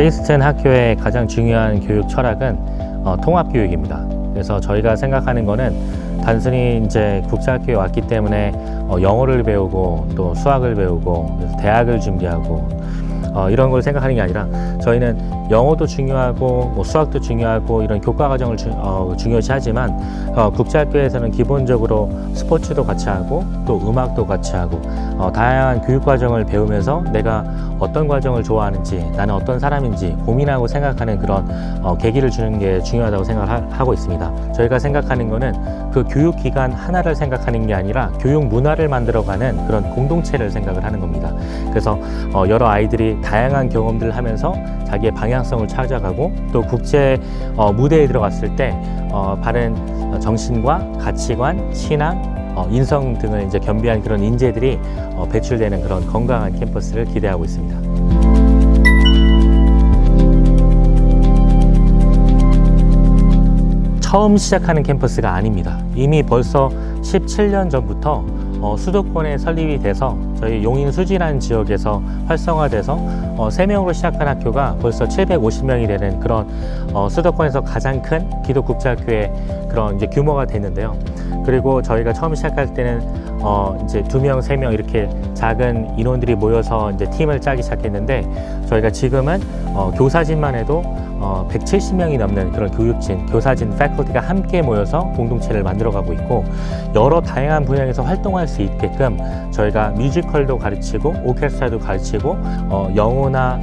프린스튼 학교의 가장 중요한 교육 철학은 어, 통합 교육입니다. 그래서 저희가 생각하는 거는 단순히 이제 국제학교에 왔기 때문에 어, 영어를 배우고 또 수학을 배우고 대학을 준비하고 어, 이런 걸 생각하는 게 아니라 저희는 영어도 중요하고 뭐 수학도 중요하고 이런 교과 과정을 주, 어, 중요시 하지만 어, 국제학교에서는 기본적으로 스포츠도 같이 하고 또 음악도 같이 하고 어, 다양한 교육 과정을 배우면서 내가 어떤 과정을 좋아하는지 나는 어떤 사람인지 고민하고 생각하는 그런 어, 계기를 주는 게 중요하다고 생각하고 있습니다. 저희가 생각하는 거는 그 교육 기관 하나를 생각하는 게 아니라 교육 문화를 만들어가는 그런 공동체를 생각을 하는 겁니다. 그래서 어, 여러 아이들이 다양한 경험들을 하면서 자기의 방향 성을 찾아가고 또 국제 어, 무대에 들어갔을 때 어, 바른 정신과 가치관, 신앙, 어, 인성 등을 이제 겸비한 그런 인재들이 어, 배출되는 그런 건강한 캠퍼스를 기대하고 있습니다. 처음 시작하는 캠퍼스가 아닙니다. 이미 벌써 17년 전부터 어, 수도권에 설립이 돼서 저희 용인 수지라는 지역에서 활성화돼서 어, 3명으로 시작한 학교가 벌써 750명이 되는 그런 어, 수도권에서 가장 큰 기독국제학교의 그런 이제 규모가 됐는데요. 그리고 저희가 처음 시작할 때는 어, 이제 두 명, 세 명 이렇게 작은 인원들이 모여서 이제 팀을 짜기 시작했는데 저희가 지금은 어, 교사진만 해도 어, 170명이 넘는 그런 교육진, 교사진, 패컬티가 함께 모여서 공동체를 만들어가고 있고 여러 다양한 분야에서 활동할 수 있게끔 저희가 뮤지컬도 가르치고 오케스트라도 가르치고 어, 영어나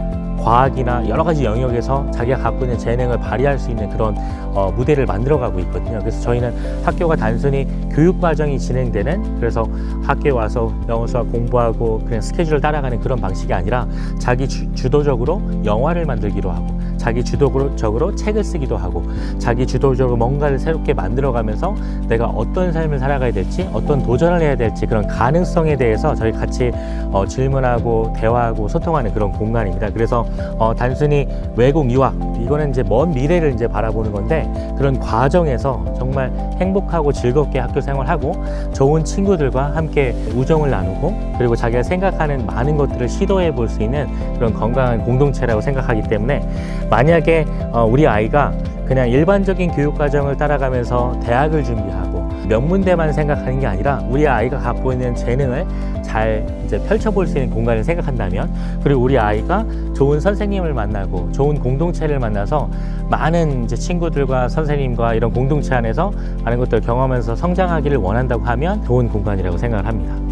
과학이나 여러 가지 영역에서 자기가 갖고 있는 재능을 발휘할 수 있는 그런 어, 무대를 만들어가고 있거든요. 그래서 저희는 학교가 단순히 교육 과정이 진행되는 그래서 학교에 와서 영어 수학 공부하고 그냥 스케줄을 따라가는 그런 방식이 아니라 자기 주, 주도적으로 영화를 만들기로 하고 자기 주도적으로 책을 쓰기도 하고 자기 주도적으로 뭔가를 새롭게 만들어가면서 내가 어떤 삶을 살아가야 될지 어떤 도전을 해야 될지 그런 가능성에 대해서 저희 같이 어, 질문하고 대화하고 소통하는 그런 공간입니다. 그래서 어, 단순히 외국 유학 이거는 이제 먼 미래를 이제 바라보는 건데 그런 과정에서 정말 행복하고 즐겁게 학교 생활하고 좋은 친구들과 함께 우정을 나누고 그리고 자기가 생각하는 많은 것들을 시도해 볼 수 있는 그런 건강한 공동체라고 생각하기 때문에 만약에 어, 우리 아이가 그냥 일반적인 교육 과정을 따라가면서 대학을 준비하고 명문대만 생각하는 게 아니라 우리 아이가 갖고 있는 재능을 잘 이제 펼쳐볼 수 있는 공간을 생각한다면 그리고 우리 아이가 좋은 선생님을 만나고 좋은 공동체를 만나서 많은 이제 친구들과 선생님과 이런 공동체 안에서 많은 것들을 경험하면서 성장하기를 원한다고 하면 좋은 공간이라고 생각을 합니다.